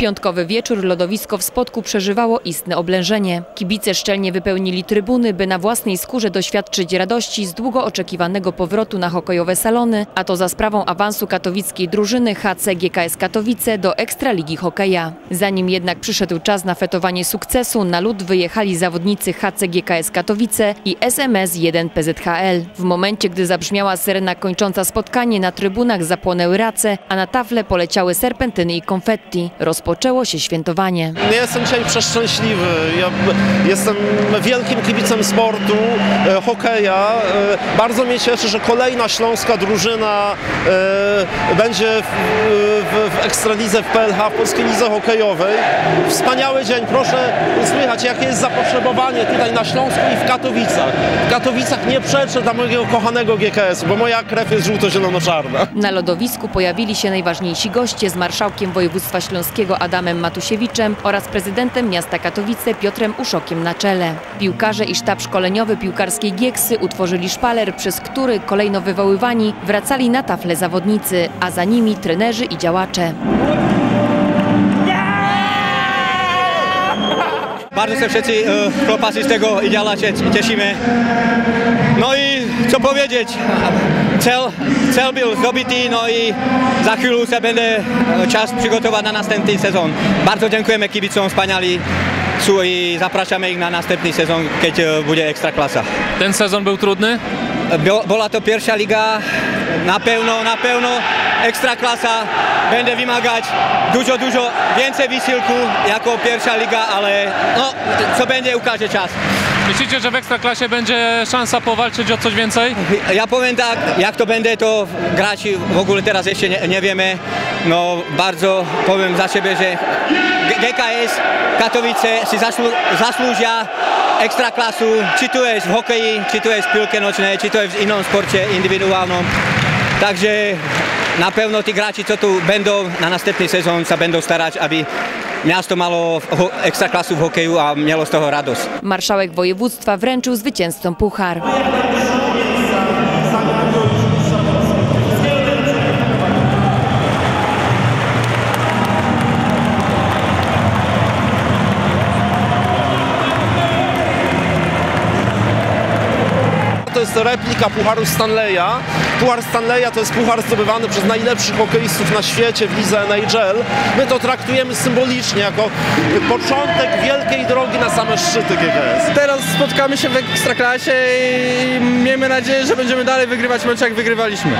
piątkowy wieczór lodowisko w Spodku przeżywało istne oblężenie. Kibice szczelnie wypełnili trybuny, by na własnej skórze doświadczyć radości z długo oczekiwanego powrotu na hokejowe salony, a to za sprawą awansu katowickiej drużyny HC GKS Katowice do Ekstraligi Hokeja. Zanim jednak przyszedł czas na fetowanie sukcesu, na lód wyjechali zawodnicy HC GKS Katowice i SMS 1 PZHL. W momencie, gdy zabrzmiała syrena kończąca spotkanie, na trybunach zapłonęły race, a na tafle poleciały serpentyny i konfetti. Rozpoczęło się świętowanie. Ja jestem dzisiaj przeszczęśliwy. Ja jestem wielkim kibicem sportu, e, hokeja. E, bardzo mnie cieszy, że kolejna śląska drużyna e, będzie w, w, w Ekstralidze w PLH, w Polskiej Lidze Hokejowej. Wspaniały dzień. Proszę słychać, jakie jest zapotrzebowanie tutaj na Śląsku i w Katowicach. W Katowicach nie przeczę dla mojego kochanego GKS, bo moja krew jest żółto-zielono-czarna. Na lodowisku pojawili się najważniejsi goście z marszałkiem województwa śląskiego Adamem Matusiewiczem oraz prezydentem miasta Katowice Piotrem Uszokiem na czele. Piłkarze i sztab szkoleniowy piłkarskiej Gieksy utworzyli szpaler, przez który kolejno wywoływani wracali na tafle zawodnicy, a za nimi trenerzy i działacze. Bardzo się wszyscy e, chłopacy z tego ideala cie- cieszymy. No i co powiedzieć, cel, cel był zdobyty, no i za chwilę się będzie e, czas przygotować na następny sezon. Bardzo dziękujemy kibicom, wspaniali są i zapraszamy ich na następny sezon, kiedy e, będzie Ekstraklasa. Ten sezon był trudny? Bio- Bola to pierwsza liga, na pewno, na pewno Ekstraklasa będzie wymagać dużo, dużo więcej wysiłku jako pierwsza liga, ale no, co będzie ukaże czas. Myślicie, że w Ekstraklasie będzie szansa powalczyć o coś więcej? Ja powiem tak, jak to będzie, to graczy w ogóle teraz jeszcze nie, nie wiemy. No bardzo powiem za siebie, że GKS Katowice si zaslu, zasłużia ekstraklasu, czy to jest w hokeji, czy to jest w piłce nocznej, czy to jest w innym sporcie indywidualnym. Takže napevno tí hráči, čo tu bendov na nastupný sezón sa bendov starať, aby Miasto malo extra klasu v hokeju a mielo z toho radość. Marszałek województwa wręczył zwycięzcom puchár. To jest replika Pucharu Stanleya. Puchar Stanleya to jest puchar zdobywany przez najlepszych hokeistów na świecie w lidze NHL. My to traktujemy symbolicznie jako początek wielkiej drogi na same szczyty GKS. Teraz spotkamy się w Ekstraklasie i miejmy nadzieję, że będziemy dalej wygrywać mecze jak wygrywaliśmy.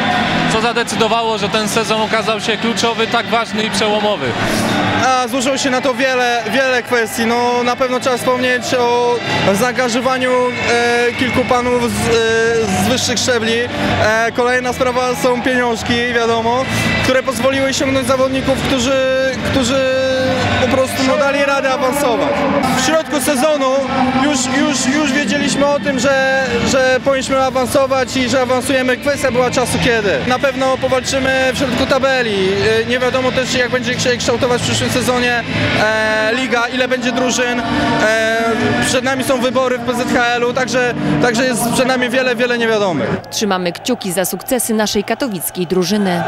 Co zadecydowało, że ten sezon okazał się kluczowy, tak ważny i przełomowy? A złożyło się na to wiele, wiele kwestii. No, na pewno trzeba wspomnieć o zaangażowaniu e, kilku panów z, e, z wyższych szczebli. E, kolejna sprawa są pieniążki, wiadomo, które pozwoliły osiągnąć zawodników, którzy, którzy po prostu no, dali radę awansować. W środku sezonu już, już, już wiedzieliśmy o tym, że, że powinniśmy awansować i że awansujemy. Kwestia była czasu kiedy. Na pewno powalczymy w środku tabeli. E, Nie wiadomo też jak będzie się kształtować w przyszłym sezonie e, liga, ile będzie drużyn. E, przed nami są wybory w PZHL-u, także, także jest przed nami wiele, wiele niewiadomych. Trzymamy kciuki za sukcesy naszej katowickiej drużyny.